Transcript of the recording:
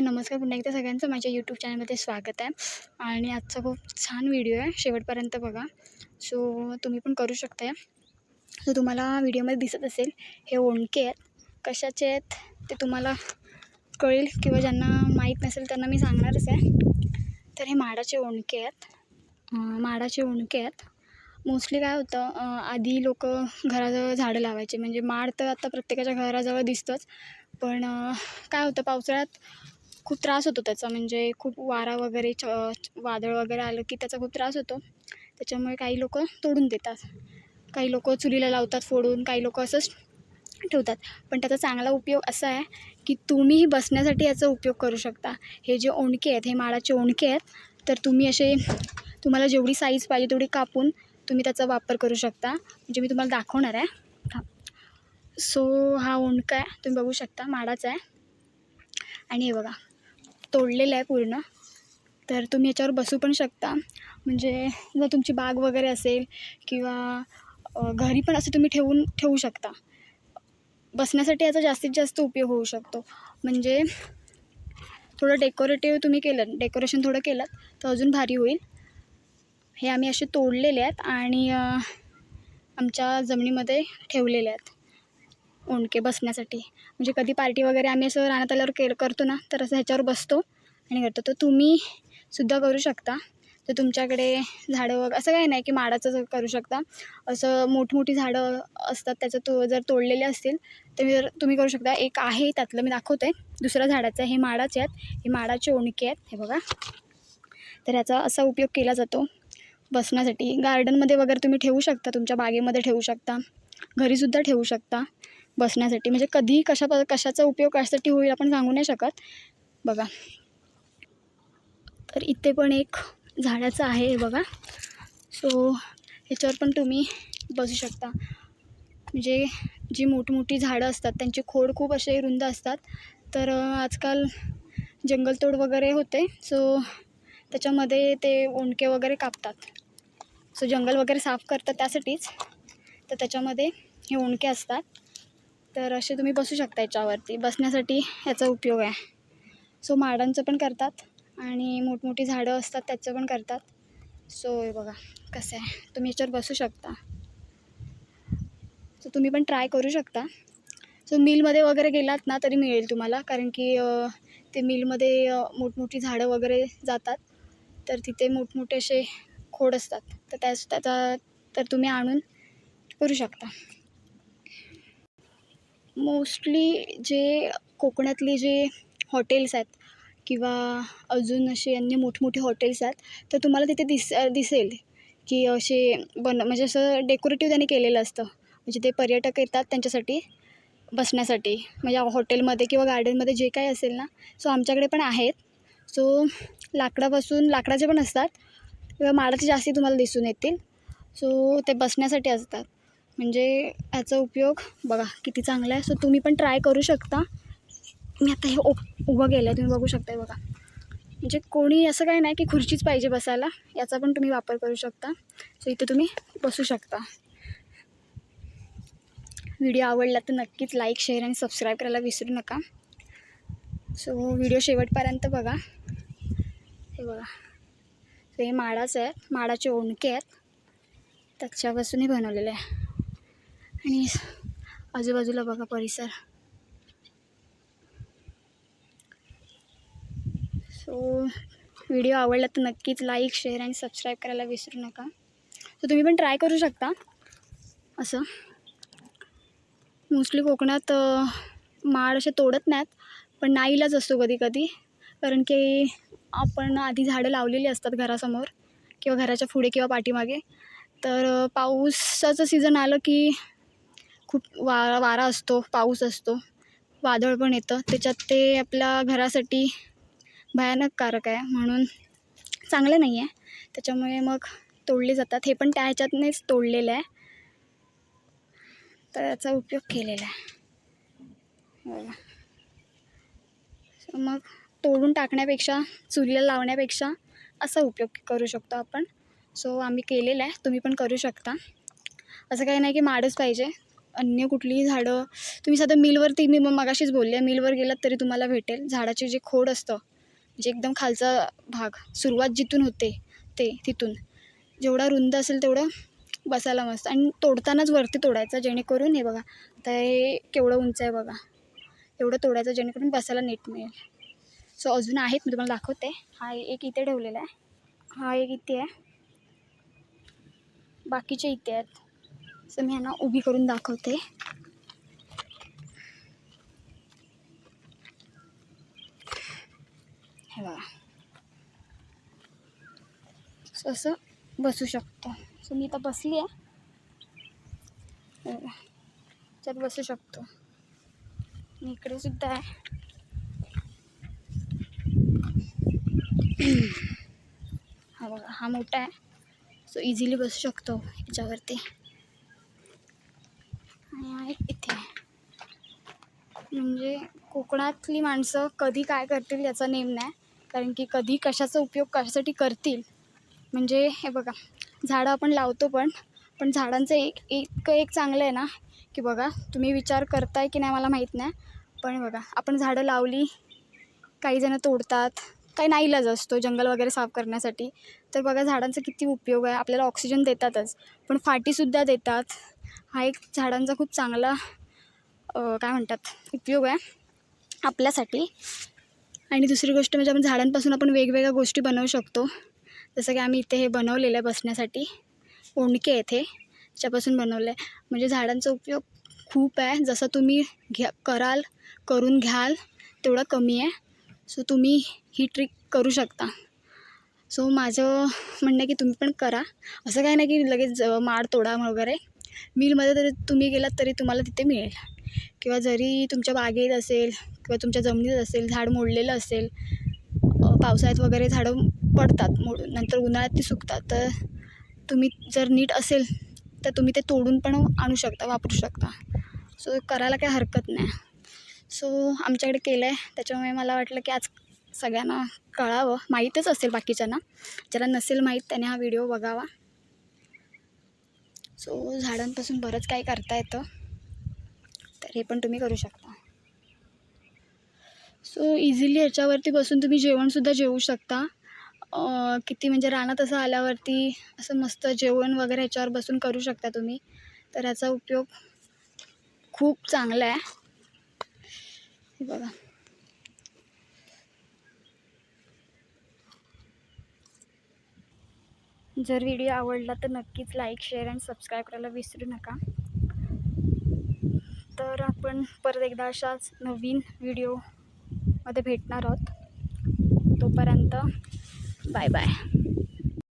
हाय नमस्कार. पुन्हा एकदा सगळ्यांचं माझ्या यूट्यूब चॅनलमध्ये स्वागत आहे. आणि आजचा खूप छान व्हिडिओ आहे. शेवटपर्यंत बघा. सो तुम्ही पण करू शकता सो तुम्हाला व्हिडिओमध्ये दिसत असेल हे ओणके आहेत. कशाचे आहेत ते तुम्हाला कळेल किंवा ज्यांना माहीत नसेल त्यांना मी सांगणारच आहे. तर हे माडाचे ओणके आहेत. माडाचे ओणके आहेत. मोस्टली काय होतं आधी लोक घराजवळ झाडं लावायचे. म्हणजे माड तर आता प्रत्येकाच्या घराजवळ दिसतंच. पण काय होतं पावसाळ्यात खूप त्रास होतो त्याचा. म्हणजे खूप वारा वगैरे च वादळ वगैरे आलं की त्याचा खूप त्रास होतो. त्याच्यामुळे काही लोक तोडून देतात. काही लोक चुलीला लावतात फोडून काही लोक असंच ठेवतात. पण त्याचा चांगला उपयोग असा आहे की तुम्हीही बसण्यासाठी याचा उपयोग करू शकता. हे जे ओणके आहेत हे माडाचे ओणके आहेत तर तुम्ही असे तुम्हाला जेवढी साईज पाहिजे तेवढी कापून तुम्ही त्याचा वापर करू शकता. म्हणजे मी तुम्हाला दाखवणार आहे. सो हा ओणका आहे. तुम्ही बघू शकता माडाचा आहे. आणि हे बघा. तोडलेलं आहे पूर्ण. तर तुम्ही याच्यावर बसू पण शकता. म्हणजे जर तुमची बाग वगैरे असेल किंवा घरी पण असं तुम्ही ठेवून ठेवू शकता. बसण्यासाठी याचा जास्तीत जास्त उपयोग होऊ शकतो. म्हणजे थोडं डेकोरेटिव्ह तुम्ही केलं डेकोरेशन थोडं केलं तर अजून भारी होईल. हे आम्ही असे तोडलेले आहेत आणि आमच्या जमिनीमध्ये ठेवलेले आहेत. ओंडके बसण्यासाठी. म्हणजे कधी पार्टी वगैरे आम्ही असं रानात आल्यावर के करतो ना तर असं ह्याच्यावर बसतो आणि करतो. तर तुम्ही सुद्धा करू शकता. तर तुमच्याकडे झाडं वगैरे असं काही नाही की माडाचं करू शकता. असं मोठमोठी झाडं असतात त्याचं तो जर तोडलेले असतील तर जर तुम्ही करू शकता. एक आहे त्यातलं मी दाखवते. दुसऱ्या झाडाचं आहे हे माडाचे आहेत. हे माडाचे ओणके आहेत. हे बघा. तर ह्याचा असा उपयोग केला जातो बसण्यासाठी. गार्डनमध्ये वगैरे तुम्ही ठेवू शकता. तुमच्या बागेमध्ये ठेवू शकता. घरीसुद्धा ठेवू शकता. बसण्यासाठी. म्हणजे कधी कशा प कशाचा उपयोग कशासाठी होईल आपण सांगू नाही शकत. बघा. तर इथे पण एक झाडाचं आहे हे बघा. सो ह्याच्यावर पण तुम्ही बसू शकता. म्हणजे जी मोठमोठी झाडं असतात त्यांची खोड खूप असे रुंद असतात. तर आजकाल जंगलतोड वगैरे होते. सो त्याच्यामध्ये ते ओंडके वगैरे कापतात. सो जंगल वगैरे साफ करतात त्यासाठीच. तर त्याच्यामध्ये हे ओंडके असतात. तर असे तुम्ही बसू शकता याच्यावरती. बसण्यासाठी याचा उपयोग आहे. सो माडांचं पण करतात आणि मोठमोठी झाडं असतात त्याचं पण करतात. सो हे बघा कसं आहे. तुम्ही याच्यावर बसू शकता. सो तुम्ही पण ट्राय करू शकता. सो मिलमध्ये वगैरे गेलात ना तरी मिळेल तुम्हाला. कारण की ते मिलमध्ये मोठमोठी झाडं वगैरे जातात. तर तिथे मोठमोठे असे खोड असतात. तर त्याच त्याचा तर तुम्ही आणून करू शकता. मोस्टली जे कोकणातले जे हॉटेल्स आहेत किंवा अजून असे अन्य मोठमोठे हॉटेल्स आहेत तर तुम्हाला तिथे दिस दिसेल की असे बन म्हणजे असं डेकोरेटिव्ह त्यांनी केलेलं असतं. म्हणजे ते पर्यटक येतात त्यांच्यासाठी बसण्यासाठी. म्हणजे हॉटेलमध्ये किंवा गार्डनमध्ये जे काही असेल ना सो आमच्याकडे पण आहेत. सो लाकडापासून लाकडाचे पण असतात. किंवा माडाचे जास्ती तुम्हाला दिसून येतील. सो ते बसण्यासाठी असतात. म्हणजे याचा उपयोग बघा किती चांगला आहे. सो तुम्ही पण ट्राय करू शकता. मी आता हे ओ उभं केलं आहे तुम्ही बघू शकता बघा. म्हणजे कोणी असं काही नाही की खुर्चीच पाहिजे बसायला याचा पण तुम्ही वापर करू शकता. सो इथे तुम्ही बसू शकता. व्हिडिओ आवडला तर नक्कीच लाईक शेअर आणि सबस्क्राईब करायला विसरू नका. सो व्हिडिओ शेवटपर्यंत बघा. हे बघा. सो हे माडाचं आहे माडाचे ओणके आहेत. त्याच्यापासून हे बनवलेले आहे. आणि आजूबाजूला बघा परिसर. सो व्हिडिओ आवडला तर नक्कीच लाईक शेअर आणि सबस्क्राईब करायला विसरू नका. सो तुम्ही पण ट्राय करू शकता. असं. मोस्टली कोकणात माड असे तोडत नाहीत पण नाईलाच असतो कधी कधी कारण की आपण आधी झाडं लावलेली असतात घरासमोर किंवा घराच्या पुढे किंवा पाठीमागे. तर पाऊसाचं पावसाचं सीझन आलं की खूप वा वारा असतो पाऊस असतो वादळ पण येतं. त्याच्यात ते आपल्या घरासाठी भयानककारक आहे. म्हणून चांगलं नाही आहे. त्याच्यामुळे मग तोडले जातात. हे पण त्या ह्याच्यातनेच तोडलेलं आहे. तर याचा उपयोग केलेला आहे. मग तोडून टाकण्यापेक्षा चुलीला लावण्यापेक्षा असा उपयोग करू शकतो आपण. सो आम्ही केलेला आहे. तुम्ही पण करू शकता. असं काही नाही की माडच पाहिजे. अन्य कुठलीही झाडं तुम्ही साधं मिलवरती मी मग मगाशीच बोलले मिलवर गेलात तरी तुम्हाला भेटेल. झाडाचे जे खोड असतं म्हणजे एकदम खालचा भाग सुरुवात जिथून होते ते तिथून. जेवढा रुंद असेल तेवढं बसायला मस्त. आणि तोडतानाच वरती तोडायचं जेणेकरून हे बघा आता हे केवढं उंच आहे बघा. एवढं तोडायचं जेणेकरून बसायला नीट मिळेल. सो अजून आहेत मी तुम्हाला दाखवते. हा एक इथे ठेवलेला आहे. हा एक इथे आहे. बाकीचे इथे आहेत. सो मी यांना उभी करून दाखवते. हे बघा. सो असं बसू शकतो. सो मी इथं बसली आहे. त्यात बसू शकतो. मी इकडे सुद्धा आहे. हा बघा हा मोठा आहे. सो इझिली बसू शकतो याच्यावरती. आणि आहेत एक इथे. म्हणजे कोकणातली माणसं कधी काय करतील याचा नेम नाही. कारण की कधी कशाचा उपयोग कशासाठी करतील. म्हणजे हे बघा झाडं आपण लावतो पण पण झाडांचं एक एक एक चांगलं आहे ना की बघा तुम्ही विचार करताय की नाही मला माहीत नाही. पण बघा आपण झाडं लावली काही जणं तोडतात काही नाईलाज असतो जंगल वगैरे साफ करण्यासाठी. तर बघा झाडांचा किती उपयोग आहे. आपल्याला ऑक्सिजन देतातच पण फाटीसुद्धा देतात. हा एक झाडांचा खूप चांगला काय म्हणतात उपयोग आहे आपल्यासाठी. आणि दुसरी गोष्ट म्हणजे आपण झाडांपासून आपण वेगवेगळ्या गोष्टी बनवू शकतो. जसं की आम्ही इथे हे बनवलेलं आहे बसण्यासाठी. ओंडके येथे त्याच्यापासून बनवलं आहे म्हणजे झाडांचा उपयोग खूप आहे. जसं तुम्ही घ्या कराल करून घ्याल तेवढं कमी आहे. सो तुम्ही ही ट्रिक करू शकता. सो माझं म्हणणं आहे की तुम्ही पण करा. असं काही नाही की लगेच माड तोडा वगैरे. मिलमध्ये तरी तुम्ही गेलात तरी तुम्हाला तिथे मिळेल. किंवा जरी तुमच्या बागेत असेल किंवा तुमच्या जमिनीत असेल झाड मोडलेलं असेल पावसाळ्यात वगैरे झाडं पडतात मोडून नंतर उन्हाळ्यात ती सुकतात तर तुम्ही जर नीट असेल तर तुम्ही ते तोडून पण आणू शकता वापरू शकता. सो करायला काही हरकत नाही. सो आमच्याकडे केलं आहे. त्याच्यामुळे मला वाटलं की आज सगळ्यांना कळावं. माहीतच असेल बाकीच्यांना. ज्याला नसेल माहीत त्याने हा व्हिडिओ बघावा. सो झाडांपासून बरंच काही करता येतं. तर हे पण तुम्ही करू शकता. सो इझिली ह्याच्यावरती बसून तुम्ही जेवणसुद्धा जेवू शकता. किती म्हणजे रानात असं आल्यावरती असं मस्त जेवण वगैरे ह्याच्यावर बसून करू शकता तुम्ही. तर ह्याचा उपयोग खूप चांगला आहे. हे बघा. जर व्हिडिओ आवडला तर नक्कीच लाईक शेअर अँड सबस्क्राईब करायला विसरू नका. तर आपण परत एकदा अशाच नवीन व्हिडिओमध्ये भेटणार आहोत. तोपर्यंत बाय बाय